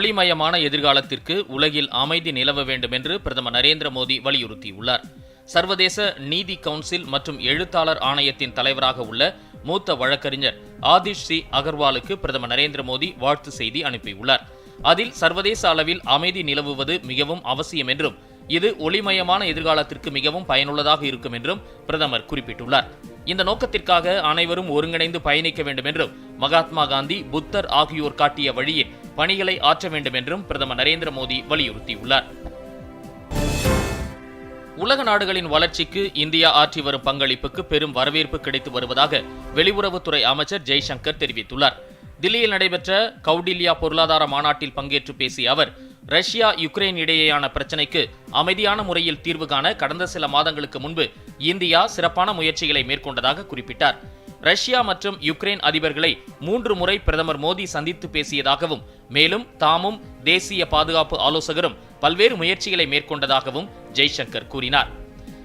ஒளிமயமான எதிர்காலத்திற்கு உலகில் அமைதி நிலவ வேண்டும் என்று பிரதமர் நரேந்திர மோடி வலியுறுத்தியுள்ளார். சர்வதேச நீதி கவுன்சில் மற்றும் எழுத்தாளர் ஆணையத்தின் தலைவராக உள்ள மூத்த வழக்கறிஞர் ஆதிஷ் சி. அகர்வாலுக்கு பிரதமர் நரேந்திர மோடி வாழ்த்து செய்தி அனுப்பியுள்ளார். அதில் சர்வதேச அளவில் அமைதி நிலவுவது மிகவும் அவசியம் என்றும் இது ஒளிமயமான எதிர்காலத்திற்கு மிகவும் பயனுள்ளதாக இருக்கும் என்றும் பிரதமர் குறிப்பிட்டுள்ளார். இந்த நோக்கத்திற்காக அனைவரும் ஒருங்கிணைந்து பயணிக்க வேண்டும் என்றும் மகாத்மா காந்தி புத்தர் ஆகியோர் காட்டிய வழியில் பணிகளை ஆற்ற வேண்டும் என்றும் பிரதமர் நரேந்திர மோடி வலியுறுத்தியுள்ளார். உலக நாடுகளின் வளர்ச்சிக்கு இந்தியா ஆற்றி வரும் பங்களிப்புக்கு பெரும் வரவேற்பு கிடைத்து வருவதாக வெளியுறவுத்துறை அமைச்சர் ஜெய்சங்கர் தெரிவித்துள்ளார். தில்லியில் நடைபெற்ற கவுடில்யா பொருளாதார மாநாட்டில் பங்கேற்று பேசிய அவர் ரஷ்யா யுக்ரைன் இடையேயான பிரச்சினைக்கு அமைதியான முறையில் தீர்வு காண கடந்த சில மாதங்களுக்கு முன்பு இந்தியா சிறப்பான முயற்சிகளை மேற்கொண்டதாக குறிப்பிட்டார். ரஷ்யா மற்றும் யுக்ரைன் அதிபர்களை மூன்று முறை பிரதமர் மோடி சந்தித்து பேசியதாகவும் மேலும் தாமும் தேசிய பாதுகாப்பு ஆலோசகரும் பல்வேறு முயற்சிகளை மேற்கொண்டதாகவும் ஜெய்சங்கர் கூறினார்.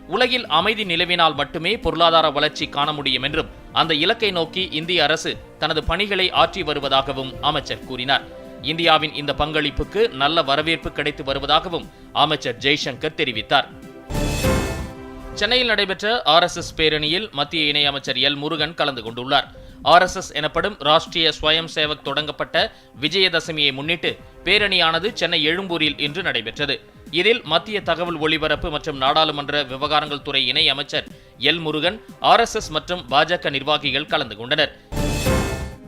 உலகில் அமைதி நிலவினால் மட்டுமே பொருளாதார வளர்ச்சி காண முடியும் என்றும் அந்த இலக்கை நோக்கி இந்திய அரசு தனது பணிகளை ஆற்றி வருவதாகவும் அமைச்சர் கூறினார். இந்தியாவின் இந்த பங்களிப்புக்கு நல்ல வரவேற்பு கிடைத்து வருவதாகவும் அமைச்சர் ஜெய்சங்கர் தெரிவித்தார். சென்னையில் நடைபெற்ற ஆர்எஸ்எஸ் பேரணியில் மத்திய இணையமைச்சர் எல் முருகன் கலந்து கொண்டுள்ளார். ஆர்எஸ்எஸ் எனப்படும் ராஷ்டிரிய ஸ்வயம் சேவக் தொடங்கப்பட்ட விஜயதசமியை முன்னிட்டு பேரணியானது சென்னை எழும்பூரில் இன்று நடைபெற்றது. இதில் மத்திய தகவல் ஒலிபரப்பு மற்றும் நாடாளுமன்ற விவகாரங்கள் துறை இணை அமைச்சர் எல் முருகன் ஆர்எஸ்எஸ் மற்றும் பாஜக நிர்வாகிகள் கலந்து கொண்டனர்.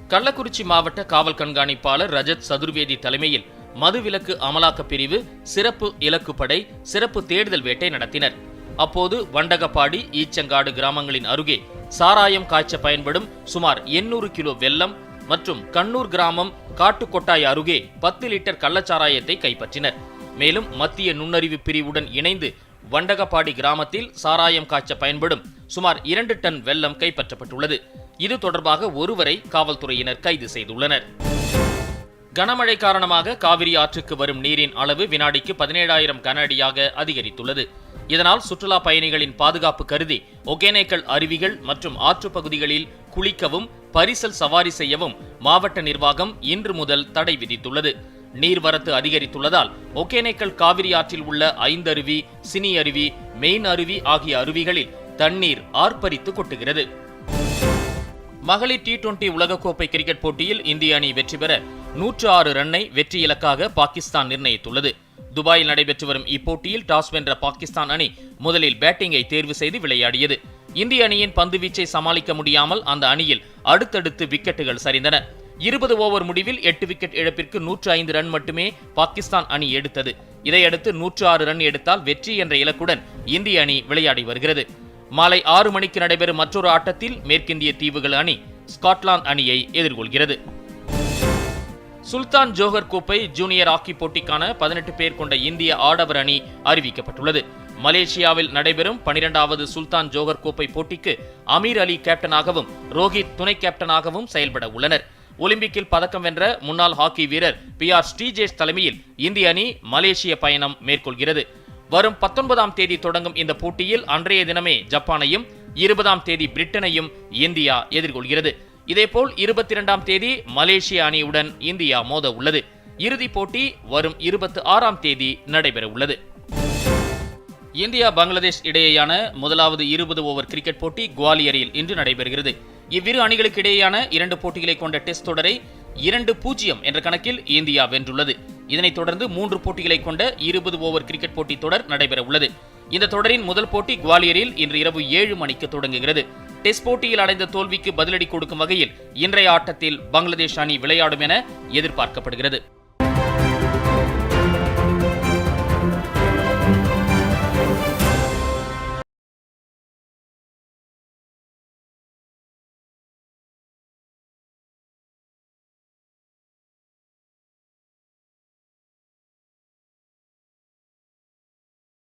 கள்ளக்குறிச்சி மாவட்ட காவல் கண்காணிப்பாளர் ரஜத் சதுர்வேதி தலைமையில் மதுவிலக்கு அமலாக்க பிரிவு சிறப்பு இலக்குப்படை சிறப்பு தேடுதல் வேட்டை நடத்தினர். அப்போது வண்டகப்பாடி ஈச்சங்காடு கிராமங்களின் அருகே சாராயம் காய்ச்ச பயன்படும் சுமார் எண்ணூறு கிலோ வெல்லம் மற்றும் கண்ணூர் கிராமம் காட்டுக்கொட்டாய் அருகே பத்து லிட்டர் கள்ளச்சாராயத்தை கைப்பற்றினர். மேலும் மத்திய நுண்ணறிவு பிரிவுடன் இணைந்து வண்டகப்பாடி கிராமத்தில் சாராயம் காய்ச்ச பயன்படும் சுமார் இரண்டு டன் வெல்லம் கைப்பற்றப்பட்டுள்ளது. இது தொடர்பாக ஒருவரை காவல்துறையினர் கைது செய்துள்ளனர். கனமழை காரணமாக காவிரி ஆற்றுக்கு வரும் நீரின் அளவு வினாடிக்கு பதினேழாயிரம் கன அடியாக அதிகரித்துள்ளது. இதனால் சுற்றுலா பயணிகளின் பாதுகாப்பு கருதி ஒகேனேக்கல் அருவிகள் மற்றும் ஆற்று பகுதிகளில் குளிக்கவும் பரிசல் சவாரி செய்யவும் மாவட்ட நிர்வாகம் இன்று முதல் தடை விதித்துள்ளது. நீர்வரத்து அதிகரித்துள்ளதால் ஒகேனேக்கல் காவிரி ஆற்றில் உள்ள ஐந்தருவி சினி அருவி மெயின் அருவி ஆகிய அருவிகளில் தண்ணீர் ஆர்ப்பரித்து கொட்டுகிறது. மகளிர் டி டுவெண்டி உலகக்கோப்பை கிரிக்கெட் போட்டியில் இந்திய அணி வெற்றி பெற நூற்று ஆறு ரன்னை வெற்றி இலக்காக பாகிஸ்தான் நிர்ணயித்துள்ளது. துபாயில் நடைபெற்று வரும் இப்போட்டியில் டாஸ் வென்ற பாகிஸ்தான் அணி முதலில் பேட்டிங்கை தேர்வு செய்து விளையாடியது. இந்திய அணியின் பந்து வீச்சை சமாளிக்க முடியாமல் அந்த அணியில் அடுத்தடுத்து விக்கெட்டுகள் சரிந்தன. இருபது ஓவர் முடிவில் எட்டு விக்கெட் இழப்பிற்கு நூற்று ஐந்து ரன் மட்டுமே பாகிஸ்தான் அணி எடுத்தது. இதையடுத்து நூற்று ஆறு ரன் எடுத்தால் வெற்றி என்ற இலக்குடன் இந்திய அணி விளையாடி வருகிறது. மாலை ஆறு மணிக்கு நடைபெறும் மற்றொரு ஆட்டத்தில் மேற்கிந்திய தீவுகள் அணி ஸ்காட்லாந்து அணியை எதிர்கொள்கிறது. சுல்தான் ஜோஹர் கோப்பை ஜூனியர் ஹாக்கி போட்டிக்கான பதினெட்டு பேர் கொண்ட இந்திய ஆடவர் அணி அறிவிக்கப்பட்டுள்ளது. மலேசியாவில் நடைபெறும் பனிரெண்டாவது சுல்தான் ஜோஹர் கோப்பை போட்டிக்கு அமீர் அலி கேப்டனாகவும் ரோஹித் துணை கேப்டனாகவும் செயல்பட உள்ளனர். ஒலிம்பிக்கில் பதக்கம் வென்ற முன்னாள் ஹாக்கி வீரர் பி ஆர் ஸ்ரீஜேஷ் தலைமையில் இந்திய அணி மலேசிய பயணம் மேற்கொள்கிறது. வரும் பத்தொன்பதாம் தேதி தொடங்கும் இந்த போட்டியில் அன்றைய தினமே ஜப்பானையும் இருபதாம் தேதி பிரிட்டனையும் இந்தியா எதிர்கொள்கிறது. இதேபோல் இருபத்தி இரண்டாம் தேதி மலேசிய அணியுடன் இந்தியா மோத உள்ளது இறுதிப் போட்டி வரும் இருபத்தி ஆறாம் தேதி நடைபெற உள்ளது இந்தியா பங்களாதேஷ் இடையேயான முதலாவது இருபது ஓவர் கிரிக்கெட் போட்டி குவாலியரில் இன்று நடைபெறுகிறது. இவ்விரு அணிகளுக்கு இடையேயான இரண்டு போட்டிகளை கொண்ட டெஸ்ட் தொடரை இரண்டு பூஜ்ஜியம் என்ற கணக்கில் இந்தியா வென்றுள்ளது. இதனைத் தொடர்ந்து மூன்று போட்டிகளை கொண்ட இருபது ஓவர் கிரிக்கெட் போட்டி தொடர் நடைபெற உள்ளது இந்த தொடரின் முதல் போட்டி குவாலியரில் இன்று இரவு ஏழு மணிக்கு தொடங்குகிறது. டெஸ்ட் போட்டியில் அடைந்த தோல்விக்கு பதிலடி கொடுக்கும் வகையில் இன்றைய ஆட்டத்தில் பங்களாதேஷ் அணி விளையாடும் என எதிர்பார்க்கப்படுகிறது.